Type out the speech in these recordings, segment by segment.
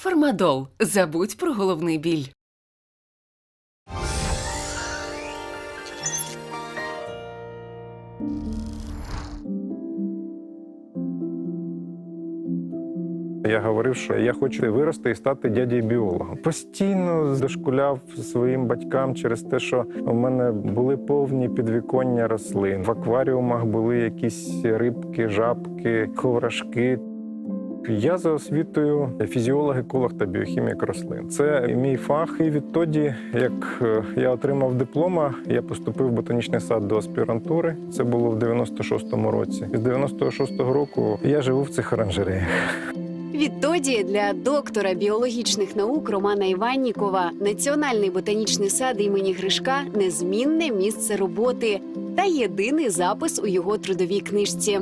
Фармадол. Забудь про головний біль. Я говорив, що я хочу вирости і стати дядєю біологом. Постійно дошкуляв своїм батькам через те, що у мене були повні підвіконня рослин. В акваріумах були якісь рибки, жабки, ховрашки. Я за освітою фізіолог, еколог та біохімік рослин. Це мій фах. І відтоді, як е, я отримав диплома, я поступив в ботанічний сад до аспірантури. Це було в 96-му році. З 96-го року я живу в цих оранжереях. Відтоді для доктора біологічних наук Романа Іваннікова Національний ботанічний сад імені Гришка незмінне місце роботи та єдиний запис у його трудовій книжці.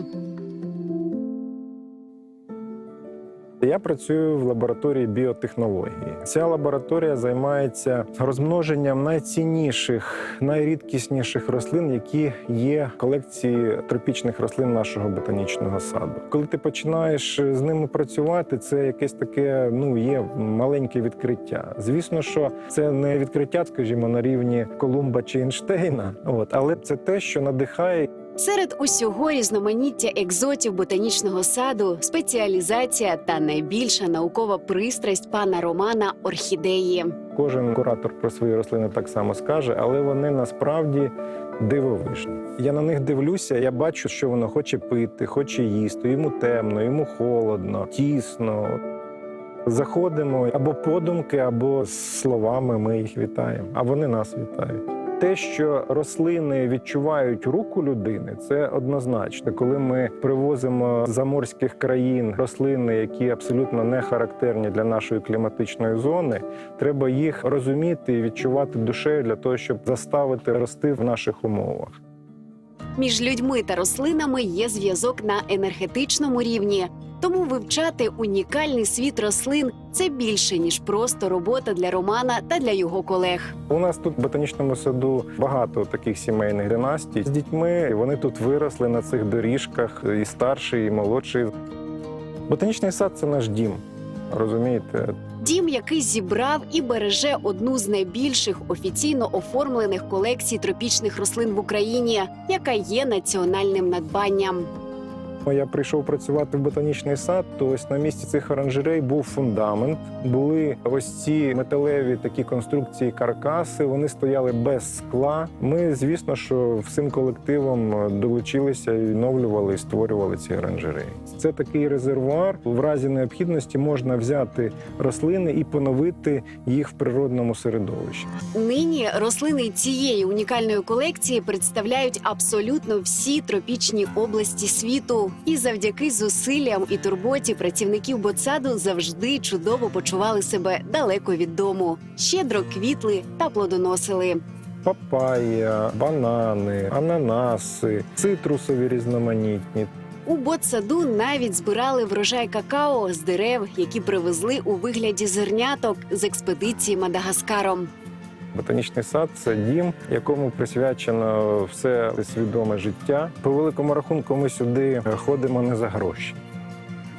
Я працюю в лабораторії біотехнології. Ця лабораторія займається розмноженням найцінніших, найрідкісніших рослин, які є в колекції тропічних рослин нашого ботанічного саду. Коли ти починаєш з ними працювати, це якесь таке ну є маленьке відкриття. Звісно, що це не відкриття, скажімо, на рівні Колумба чи Ейнштейна, от але це те, що надихає Серед усього різноманіття екзотів ботанічного саду, спеціалізація та найбільша наукова пристрасть пана Романа орхідеї. Кожен куратор про свої рослини так само скаже, але вони насправді дивовижні. Я на них дивлюся, я бачу, що воно хоче пити, хоче їсти. Йому темно, йому холодно, тісно. Заходимо або подумки, або словами ми їх вітаємо, а вони нас вітають. Те, що рослини відчувають руку людини, це однозначно. Коли ми привозимо з заморських країн рослини, які абсолютно не характерні для нашої кліматичної зони, треба їх розуміти і відчувати душею для того, щоб заставити рости в наших умовах. Між людьми та рослинами є зв'язок на енергетичному рівні. Тому вивчати унікальний світ рослин це більше ніж просто робота для Романа та для його колег. У нас тут в ботанічному саду багато таких сімейних династій з дітьми. Вони тут виросли на цих доріжках, і старший, і молодший. Ботанічний сад це наш дім. Розумієте, Дім, який зібрав і береже одну з найбільших офіційно оформлених колекцій тропічних рослин в Україні, яка є національним надбанням. Я прийшов працювати в ботанічний сад, то ось на місці цих оранжерей був фундамент. Були ось ці металеві такі конструкції каркаси. Вони стояли без скла. Ми, звісно, що всім колективом долучилися і відновлювали і створювали ці оранжереї. Це такий резервуар. В разі необхідності можна взяти рослини і поновити їх в природному середовищі. Нині рослини цієї унікальної колекції представляють абсолютно всі тропічні області світу. І завдяки зусиллям і турботі працівників ботсаду завжди чудово почували себе далеко від дому, щедро квітли та плодоносили. Папайя, банани, ананаси, цитрусові різноманітні. У ботсаду навіть збирали врожай какао з дерев, які привезли у вигляді зерняток з експедиції Мадагаскаром. Ботанічний сад це дім, якому присвячено все свідоме життя. По великому рахунку, ми сюди ходимо не за гроші.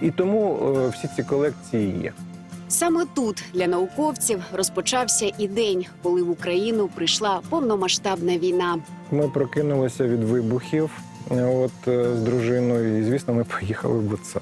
І тому е, всі ці колекції є. Саме тут для науковців розпочався і день, коли в Україну прийшла повномасштабна війна. Ми прокинулися від вибухів е, от, е, з дружиною, і, звісно, ми поїхали в Ботсад.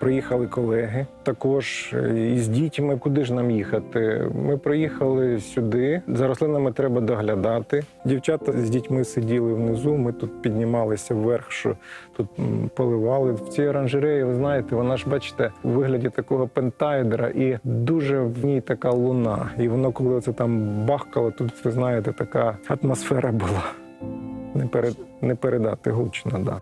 Приїхали колеги також е, із дітьми. Куди ж нам їхати? Ми приїхали сюди. За рослинами треба доглядати. Дівчата з дітьми сиділи внизу. Ми тут піднімалися вверх, що тут поливали. В цій оранжереї, ви знаєте, вона ж бачите у вигляді такого пентаедра, і дуже в ній така луна. І воно, коли це там бахкало, тут ви знаєте, така атмосфера була. Не перед не передати гучно, да.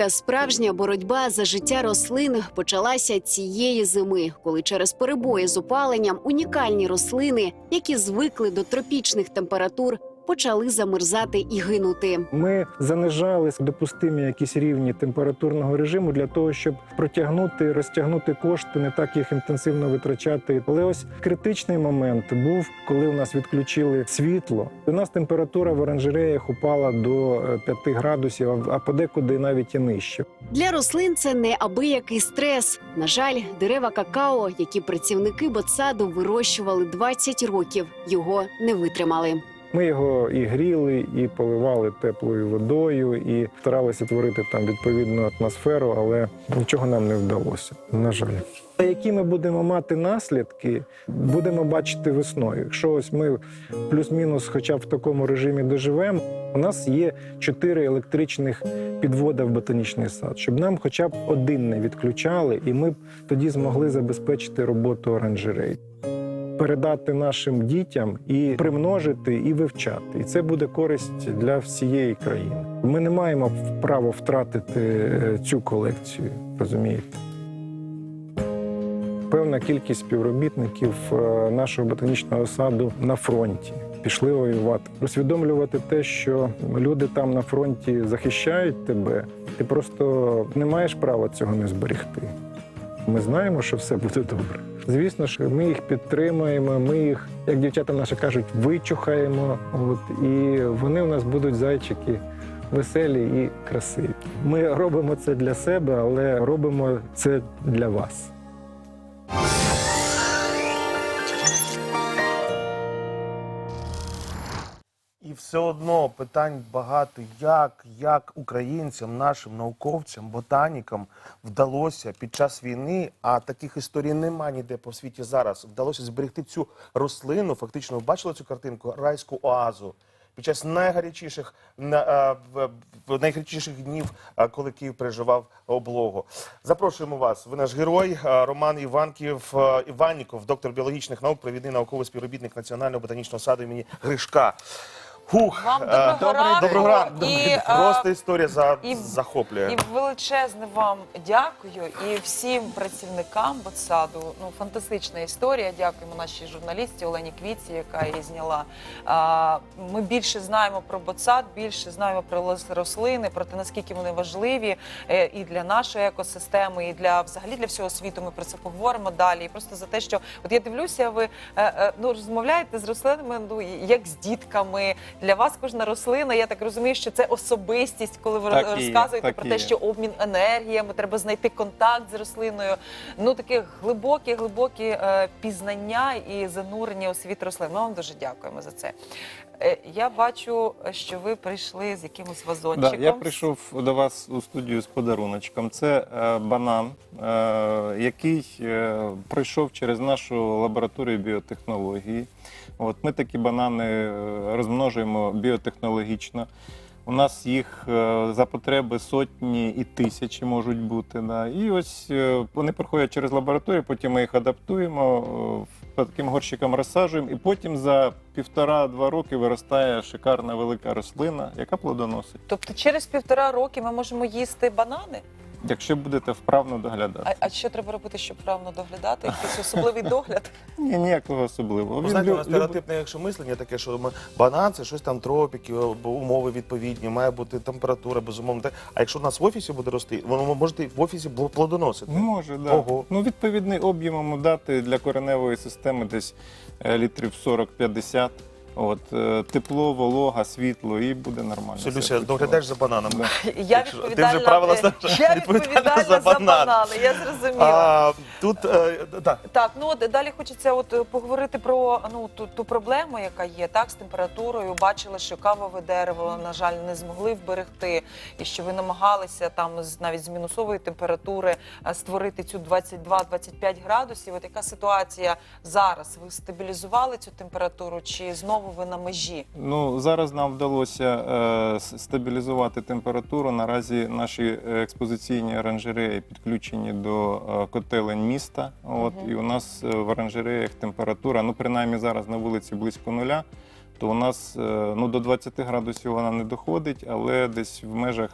Та справжня боротьба за життя рослин почалася цієї зими, коли через перебої з опаленням унікальні рослини, які звикли до тропічних температур, почали замерзати і гинути. Ми занижали допустимі якісь рівні температурного режиму для того, щоб протягнути, розтягнути кошти, не так їх інтенсивно витрачати. Але ось критичний момент був, коли у нас відключили світло. У нас температура в оранжереях упала до е, 5 градусів, а- а подекуди навіть і нижче. Для рослин це неабиякий стрес. На жаль, дерева какао, які працівники ботсаду вирощували 20 років, його не витримали. Ми його і гріли, і поливали теплою водою, і старалися творити там відповідну атмосферу, але нічого нам не вдалося. На жаль. А Які ми будемо мати наслідки, будемо бачити весною. Якщо ось ми плюс-мінус, хоча б в такому режимі доживемо, у нас є чотири електричних підвода в ботанічний сад, щоб нам хоча б один не відключали, і ми б тоді змогли забезпечити роботу оранжерей передати нашим дітям і примножити, і вивчати. І це буде користь для всієї країни. Ми не маємо права втратити е, цю колекцію, розумієте? Певна кількість співробітників е, нашого ботанічного саду на фронті пішли воювати. Усвідомлювати те, що люди там на фронті захищають тебе, ти просто не маєш права цього не зберегти. Ми знаємо, що все буде добре. Звісно ж, ми їх підтримуємо. Ми їх, як дівчата наші кажуть, вичухаємо. От і вони у нас будуть зайчики веселі і красиві. Ми робимо це для себе, але робимо це для вас. Все одно питань багато, як, як українцям, нашим науковцям, ботанікам вдалося під час війни, а таких історій нема ніде по світі зараз. Вдалося зберегти цю рослину. Фактично, ви бачили цю картинку райську оазу. Під час найгарячіших в- найгарячіших днів, коли Київ переживав облогу. Запрошуємо вас. Ви наш герой Роман Іванків Іванніков, доктор біологічних наук, провідний науковий співробітник Національного ботанічного саду імені Гришка. Хух, Вам е, доброго ранку. доброго ранку. І, е, Просто історія за... і- захоплює. І величезне вам дякую і всім працівникам ботсаду. Ну фантастична історія. Дякуємо нашій журналістці Олені Квітці, яка її зняла. А, Ми більше знаємо про ботсад, більше знаємо про рослини, про те, наскільки вони важливі е, і для нашої екосистеми, і для взагалі для всього світу. Ми про це поговоримо далі. І просто за те, що от я дивлюся, ви ну розмовляєте з рослинами, ну як з дітками. Для вас кожна рослина, я так розумію, що це особистість, коли ви Так є, розказуєте так про те, що обмін енергіями, треба знайти контакт з рослиною. Ну таке глибокі, глибокі е, пізнання і занурення у світ рослин. Ми вам дуже дякуємо за це. Е, я бачу, що ви прийшли з якимось Да, вазончиком. я прийшов до вас у студію з подаруночком. Це е, банан, е, який е, пройшов через нашу лабораторію біотехнології. От ми такі банани е, розмножуємо біотехнологічно. У нас їх е, за потреби сотні і тисячі можуть бути. Да. І ось е, вони проходять через лабораторію, потім ми їх адаптуємо, таким горщикам розсаджуємо, і потім за півтора-два роки виростає шикарна велика рослина, яка плодоносить. Тобто через півтора роки ми можемо їсти банани. Якщо будете вправно доглядати. А, а що треба робити, щоб правильно доглядати? Якийсь особливий догляд? Ні, ніякого особливого. Ви Він знаєте, у нас люб- стереотипне, якщо мислення таке, що ми- банан це щось там тропіки, або умови відповідні, має бути температура, безумовно. Те- А якщо у нас в офісі буде рости, воно може в офісі бл- плодоносити. Може, да. Ого. Ну, відповідний об'єм йому дати для кореневої системи десь е, літрів 40-50. От, е, тепло, волога, світло, і буде нормально. Все, все Люся, працювати. доглядаєш за бананами. Да. Я ти вже правила е, я відповідальна відповідальна за за банани. Я зрозуміла. А, тут, е, да. Так, ну от далі хочеться от е, поговорити про ну ту, ту проблему, яка є так з температурою. Бачили, що кавове дерево, на жаль, не змогли вберегти, і що ви намагалися там з навіть з мінусової температури е, створити цю 22-25 градусів. От яка ситуація зараз? Ви стабілізували цю температуру, чи знову ви на межі? Ну, зараз нам вдалося е, стабілізувати температуру. Наразі наші експозиційні оранжереї підключені до е, котелень міста. От, Мгм. І у нас е, в оранжереях температура, ну принаймні зараз на вулиці близько нуля, то у нас е, ну, до 20 градусів вона не доходить, але десь в межах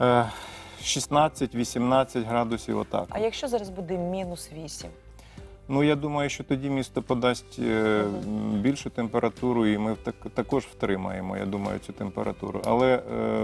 е, 16-18 градусів отак. А якщо зараз буде мінус 8? Ну я думаю, що тоді місто подасть е, більшу температуру, і ми так, також втримаємо. Я думаю, цю температуру. Але е,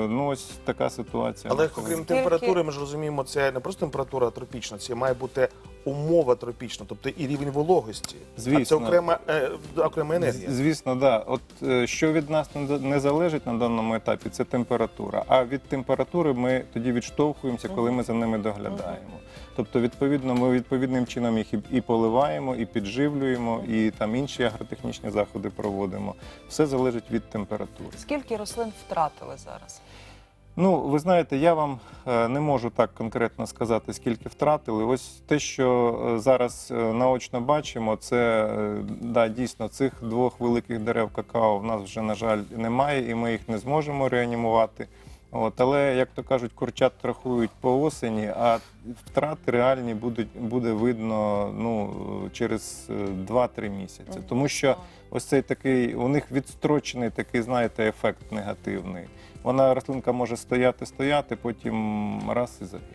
ну ось така ситуація. Але окрім температури, ми ж розуміємо, це не просто температура тропічна, це має бути умова тропічна, тобто і рівень вологості. А це окрема, е, окрема енергія. Звісно, да. От е, що від нас не не залежить на даному етапі, це температура. А від температури ми тоді відштовхуємося, коли ми за ними доглядаємо. Тобто, відповідно, ми відповідним чином їх і- поливаємо, і підживлюємо, і там інші агротехнічні заходи проводимо. Все залежить від температури. Скільки рослин втратили зараз? Ну, ви знаєте, я вам е, не можу так конкретно сказати, скільки втратили. Ось те, що е, зараз е, наочно бачимо, це да, дійсно цих двох великих дерев какао в нас вже, на жаль, немає, і ми їх не зможемо реанімувати. От, але, як то кажуть, курчат рахують по осені, а втрати реальні будуть буде видно ну, через е, 2-3 місяці. Тому що ось цей такий, у них відстрочений такий, знаєте, ефект негативний. Вона рослинка може стояти, стояти, потім раз і загинути.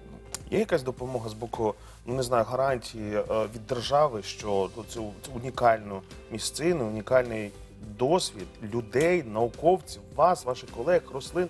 Є якась допомога з боку, ну не знаю, гарантії е, від держави, що цю унікальну місцину, унікальний досвід людей, науковців, вас, ваших колег, рослин,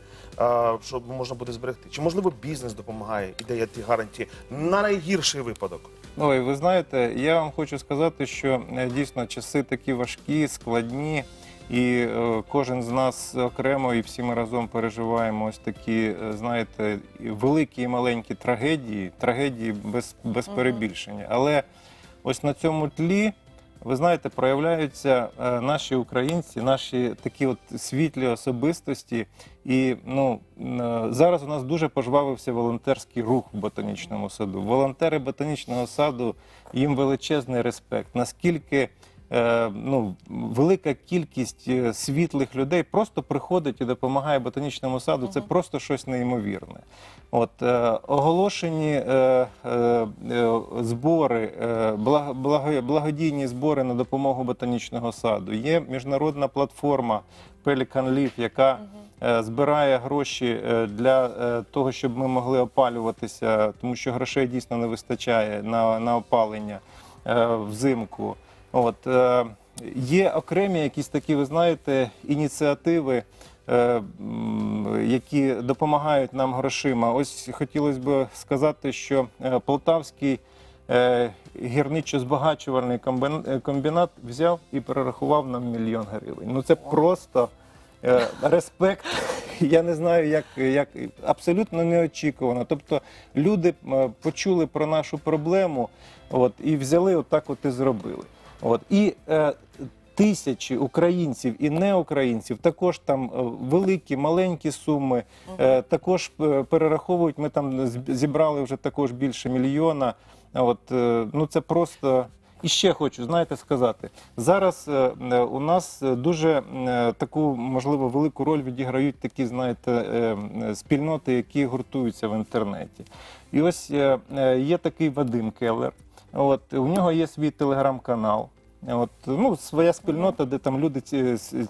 щоб можна буде зберегти? Чи можливо бізнес допомагає і дає ті гарантії на найгірший випадок? Ой, ви знаєте, я вам хочу сказати, що е, дійсно часи такі важкі, складні, і е, кожен з нас окремо і всі ми разом переживаємо ось такі, е, знаєте, великі і маленькі трагедії, трагедії без, без перебільшення. Але ось на цьому тлі. Ви знаєте, проявляються е, наші українці, наші такі от світлі особистості. І ну е, зараз у нас дуже пожвавився волонтерський рух в ботанічному саду. Волонтери ботанічного саду їм величезний респект. Наскільки ну, велика кількість е, світлих людей просто приходить і допомагає ботанічному саду. Це просто щось неймовірне. От е, оголошені е, е, е, збори, е, благо- благо- благодійні збори на допомогу ботанічного саду. Є міжнародна платформа Pelican Leaf, яка е, збирає гроші е, для е, того, щоб ми могли опалюватися, тому що грошей дійсно не вистачає на, на опалення е, взимку. От е, є окремі якісь такі, ви знаєте, ініціативи. е, Які допомагають нам грошима. Ось хотілося б сказати, що е, Полтавський гірничо-збагачувальний комбін- комбінат взяв і перерахував нам мільйон гривень. Ну це просто респект. Я не знаю, як, як абсолютно неочікувано. Тобто люди почули про нашу проблему, от і взяли отак, от і зробили. От і е, тисячі українців і неукраїнців також там е, великі, маленькі суми. Е, також е, перераховують. Ми там зібрали вже також більше мільйона. От е, ну це просто. І ще хочу знаєте сказати зараз. е, е, У нас дуже е, таку можливо велику роль відіграють такі, знаєте, е, е, спільноти, які гуртуються в інтернеті. І ось е, е, є такий Вадим Келлер. От у нього є свій телеграм-канал. От ну своя спільнота, де там люди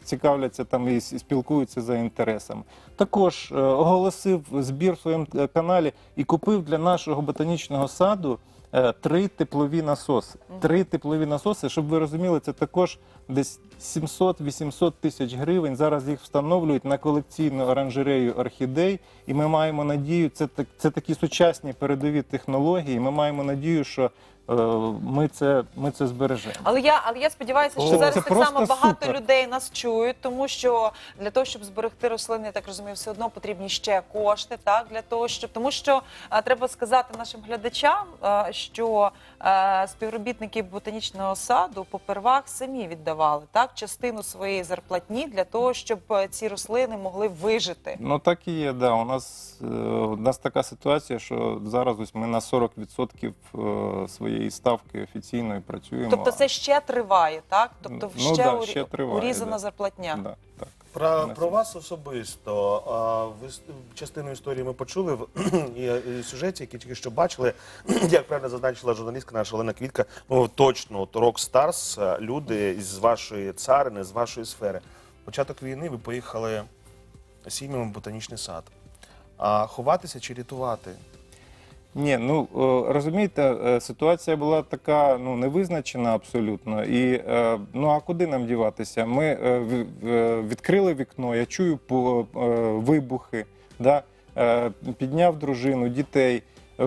цікавляться там і спілкуються за інтересами. Також е, оголосив збір в своєму е, каналі і купив для нашого ботанічного саду е, три теплові насоси. Три теплові насоси, щоб ви розуміли, це також десь 700-800 тисяч гривень. Зараз їх встановлюють на колекційну оранжерею орхідей, і ми маємо надію, це так це такі сучасні передові технології. Ми маємо надію, що е, ми це ми це збережемо. Але я, але я сподіваюся, що О, зараз це так само багато супер. людей нас чують, тому що для того, щоб зберегти рослини, я так розумію, все одно потрібні ще кошти. Так для того, щоб тому, що а, треба сказати нашим глядачам, а, що а, співробітники ботанічного саду попервах самі віддавали так частину своєї зарплатні для того, щоб е, ці рослини могли вижити. Ну так і є. Да. У нас е, у нас така ситуація, що зараз ось ми на 40% е, своєї ставки офіційної працюємо. Тобто це ще триває, так? Тобто Ну, ще, да, урі- ще триває, урізана да. зарплатня. Да, так. Про, про вас особисто. А, ви частину історії ми почули в і, і сюжеті, які тільки що бачили. Як правильно зазначила журналістка наша Олена Квітка, ну точно от Рок Старс, люди з вашої царини, з вашої сфери. Початок війни ви поїхали сім'ями в ботанічний сад. А ховатися чи рятувати? Ні, ну е, розумієте, е, ситуація була така ну невизначена абсолютно. І е, ну а куди нам діватися? Ми відкрили вікно, я чую вибухи, да? підняв дружину, дітей.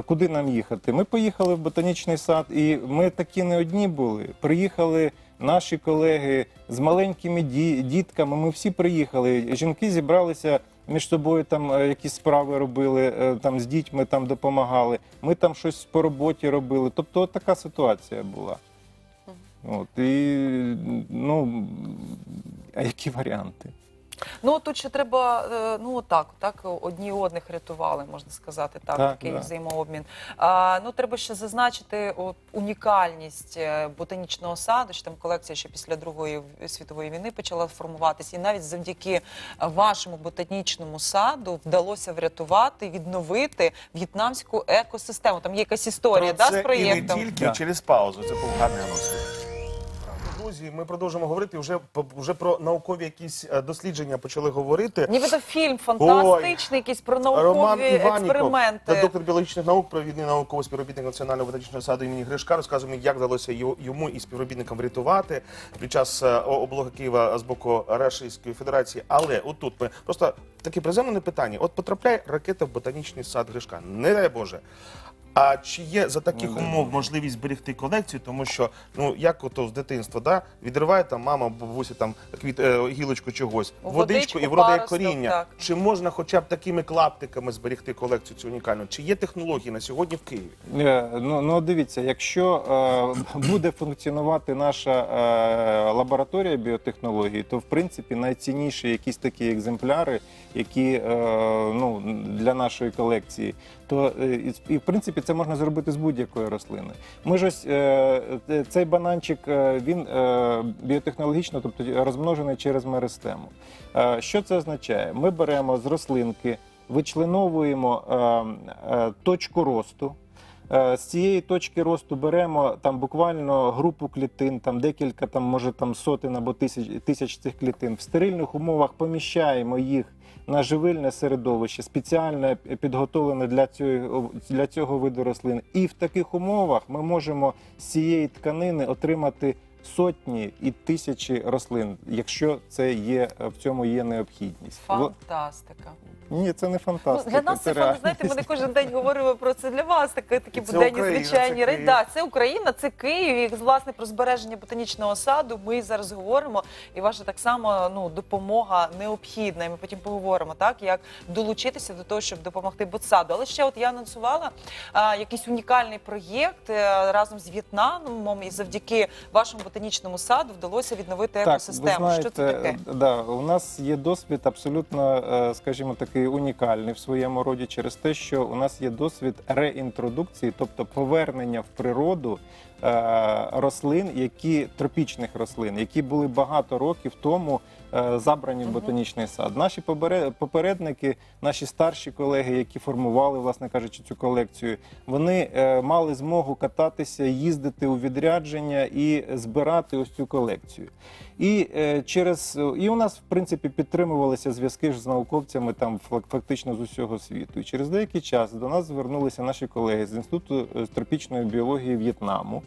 Куди нам їхати? Ми поїхали в ботанічний сад, і ми такі не одні були. Приїхали наші колеги з маленькими дітками. Ми всі приїхали. Жінки зібралися між собою там е, якісь справи робили, е, там з дітьми там допомагали. Ми там щось по роботі робили. Тобто, от така ситуація була. От і ну а які варіанти? Ну тут ще треба, е, ну так, так одні одних рятували, можна сказати, так, Так, такий да. взаємообмін. А, ну треба ще зазначити от, унікальність е, ботанічного саду. Що там колекція ще після Другої світової війни почала формуватися, і навіть завдяки вашому ботанічному саду вдалося врятувати, відновити в'єтнамську екосистему. Там є якась історія да, це з проєктом. І не тільки Да. через паузу. Це був гарний анонс. Друзі, ми продовжимо говорити вже, вже про наукові якісь е, дослідження почали говорити. Нібито фільм фантастичний, якийсь про наукові Роман експерименти. та доктор біологічних наук, провідний науковий співробітник Національного ботанічного саду імені Гришка, розказує, як вдалося йому і співробітникам врятувати під час е, облоги Києва з боку Рашистської Федерації. Але отут ми просто таке приземлене питання: от потрапляє ракета в ботанічний сад Гришка. Не дай Боже. А чи є за таких дай умов можливість зберегти колекцію? Тому що ну як ото з дитинства, да відриває там мама, бабуся там квіт е, гілочку чогось, У водичку водичку, і вродає паросток, коріння. так. Чи можна хоча б такими клаптиками зберегти колекцію цю унікальну? Чи є технології на сьогодні в Києві? Е, Ну, ну дивіться, якщо е, буде функціонувати наша е, лабораторія біотехнологій, то в принципі найцінніші якісь такі екземпляри, які е, ну, для нашої колекції, то е, і, і в принципі це можна зробити з будь-якої рослини. Ми ж ось е, е, цей бананчик е, він біотехнологічно, тобто розмножений через меристему. Що це означає? Ми беремо з рослинки, вичленовуємо точку росту. З цієї точки росту беремо там буквально групу клітин, там декілька, там може там сотень або тисяч, тисяч цих клітин. В стерильних умовах поміщаємо їх на живильне середовище, спеціально підготовлене для цього, для цього виду рослин. І в таких умовах ми можемо з цієї тканини отримати сотні і тисячі рослин, якщо це є в цьому є необхідність. Фантастика. Ні, це не Ну, фантастика. для нас це, фан- знаєте, ми не кожен день говоримо про це для вас. Такі, такі Це буденні Україна, звичайні це речі. Київ. Да, це Україна, це Київ. І власне про збереження ботанічного саду ми зараз говоримо. І ваша так само ну допомога необхідна. І ми потім поговоримо, так як долучитися до того, щоб допомогти ботсаду. Але ще от я анонсувала а, якийсь унікальний проєкт е, разом з В'єтнамом, і завдяки вашому ботанічному саду вдалося відновити екосистему. Ви знаєте, Що це таке? Да, у нас є досвід абсолютно, е, скажімо, такий унікальний в своєму роді через те, що у нас є досвід реінтродукції, тобто повернення в природу рослин, які тропічних рослин, які були багато років тому е, забрані в ботанічний сад. Наші попередники, наші старші колеги, які формували, власне кажучи, цю колекцію, вони е, мали змогу кататися, їздити у відрядження і збирати ось цю колекцію. І е, через і у нас в принципі підтримувалися зв'язки ж з науковцями там фак- фактично з усього світу. І через деякий час до нас звернулися наші колеги з інституту е, тропічної біології В'єтнаму.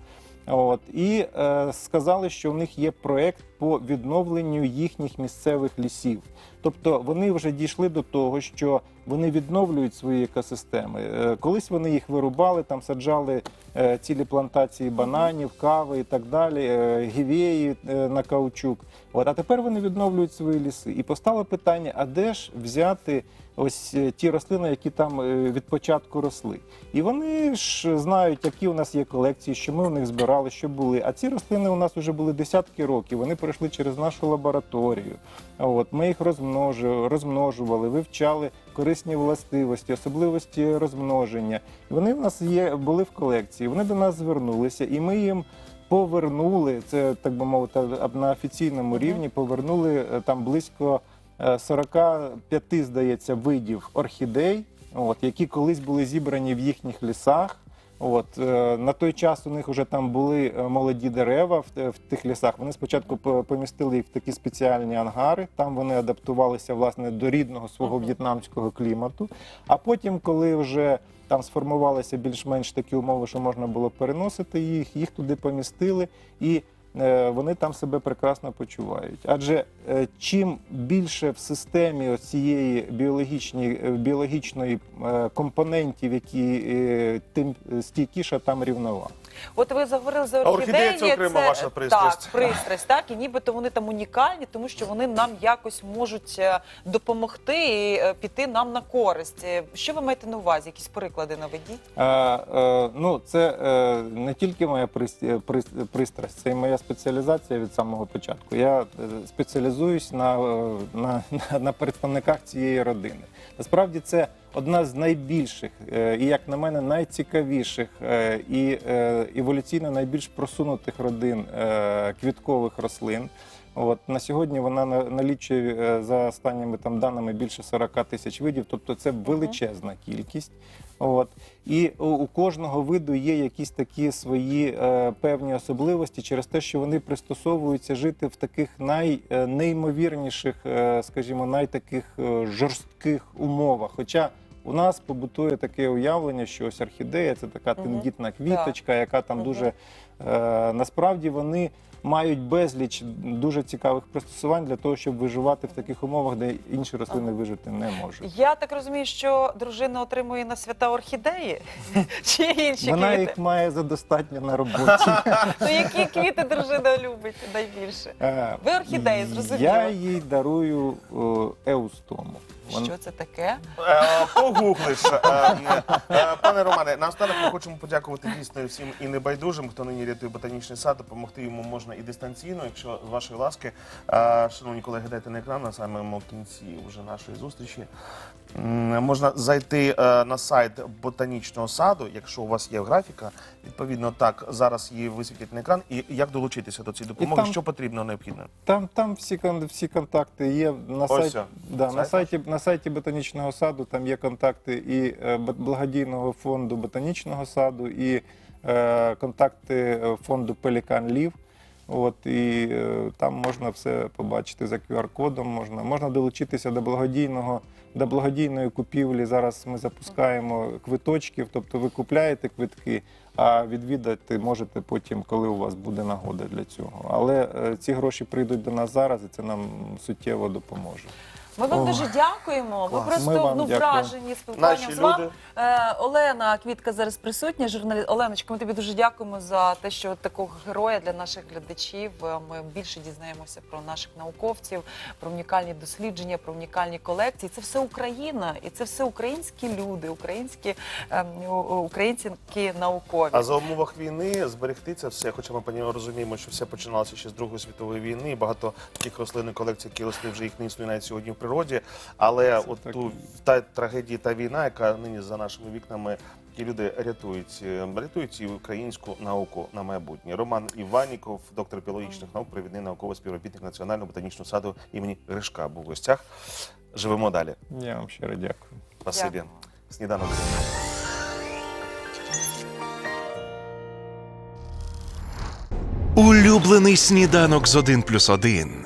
От і е, сказали, що в них є проект по відновленню їхніх місцевих лісів. Тобто вони вже дійшли до того, що вони відновлюють свої екосистеми. Е, колись вони їх вирубали, там саджали е, цілі плантації бананів, кави і так далі, е, гівеї на каучук. От а тепер вони відновлюють свої ліси. І постало питання: а де ж взяти ось ті рослини, які там від початку росли? І вони ж знають, які у нас є колекції, що ми у них збирали, що були. А ці рослини у нас вже були десятки років. Вони пройшли через нашу лабораторію. От ми їх розмножували, розмножували, вивчали корисні властивості, особливості розмноження. І вони в нас є були в колекції. Вони до нас звернулися, і ми їм. Повернули це, так би мовити, на офіційному рівні. Повернули е, там близько е, 45, здається, видів орхідей, от які колись були зібрані в їхніх лісах. От е, на той час у них вже там були е, молоді дерева в, в тих лісах. Вони спочатку помістили їх в такі спеціальні ангари. Там вони адаптувалися власне до рідного свого в'єтнамського клімату. А потім, коли вже там сформувалися більш-менш такі умови, що можна було переносити їх, їх туди помістили і. Е, Вони там себе прекрасно почувають, адже е, чим більше в системі цієї е, біологічної компонентів, які тим стійкіша там рівнова. От ви заговорили за орхідея орхідеї. це окрема ваша пристрасть. Так, пристрасть, так, і нібито вони там унікальні, тому що вони нам якось можуть е, допомогти і е, піти нам на користь. Е, Що ви маєте на увазі? Якісь приклади наведіть? Е, ну, це е, не тільки моя прис- прис- пристрасть, це і моя спеціалізація від самого початку. Я е, спеціалізуюсь на, е, на, на, на представниках цієї родини. Насправді це одна з найбільших е, і, як на мене, найцікавіших е, і е, еволюційно найбільш просунутих родин е, квіткових рослин. От на сьогодні вона налічує е, за останніми там даними більше 40 тисяч видів, тобто це величезна кількість. От. І у, кожного виду є якісь такі свої е, певні особливості через те, що вони пристосовуються жити в таких найнеймовірніших, е, скажімо, найтаких е, жорстких умовах. Хоча у нас побутує таке уявлення, що ось орхідея це така тендітна квіточка, яка там дуже е, насправді вони мають безліч дуже цікавих пристосувань для того, щоб виживати в таких умовах, де інші рослини вижити не можуть. Я так розумію, що дружина отримує на свята орхідеї чи інші Вона квіти? їх має задостатньо на роботі. Ну які квіти дружина любить найбільше? Е, Ви орхідеї, зрозуміло. Я їй дарую еустому. Вон- Що це таке? Е, Погуглиш. Е, е, Пане Романе, наостанок ми хочемо подякувати дійсно всім і небайдужим, хто нині рятує ботанічний сад. Допомогти йому можна і дистанційно, якщо з вашої ласки. Е, Шановні колеги, дайте на екран на самому кінці вже нашої зустрічі. М, Можна зайти е, на сайт ботанічного саду, якщо у вас є графіка. Відповідно, так зараз її висвітять на екран. І як долучитися до цієї допомоги, там- що потрібно необхідно? Там, там всі, кон- всі контакти є на Ось сайті. все. Да, на, Сайт сайті, на сайті ботанічного саду там є контакти і е, бо- благодійного фонду ботанічного саду, і е, контакти е, фонду Пелікан Лів. От і е, там можна все побачити за QR-кодом. Можна можна долучитися до благодійного до благодійної купівлі. Зараз ми запускаємо квиточків, тобто ви купляєте квитки, а відвідати можете потім, коли у вас буде нагода для цього. Але е, ці гроші прийдуть до нас зараз, і це нам суттєво допоможе. Ми вам дуже дякуємо. Ви просто ну, вражені спілкуванням з вами. Е, Олена Квітка зараз присутня, журналіст. Оленочко, ми тобі дуже дякуємо за те, що от такого героя для наших глядачів. е, Ми більше дізнаємося про наших науковців, про унікальні дослідження, про унікальні колекції. Це все Україна, і це все українські люди, українські українські наукові. А за умовах війни зберегти це все, хоча ми пані розуміємо, що все починалося ще з Другої світової війни. Багато таких рослин і колекцій, які росли вже їх не існує навіть сьогодні в природі. Але от так. ту та трагедія та війна, яка нині за нашими вікнами. Ті люди рятують, е, рятують і українську науку на майбутнє. Роман Іваніков, доктор біологічних наук, провідний науковий співробітник Національного ботанічного саду імені Гришка, був в гостях. Живемо далі. Я вам щиро дякую. Спасибі. Сніданок. Улюблений сніданок з 1 плюс 1.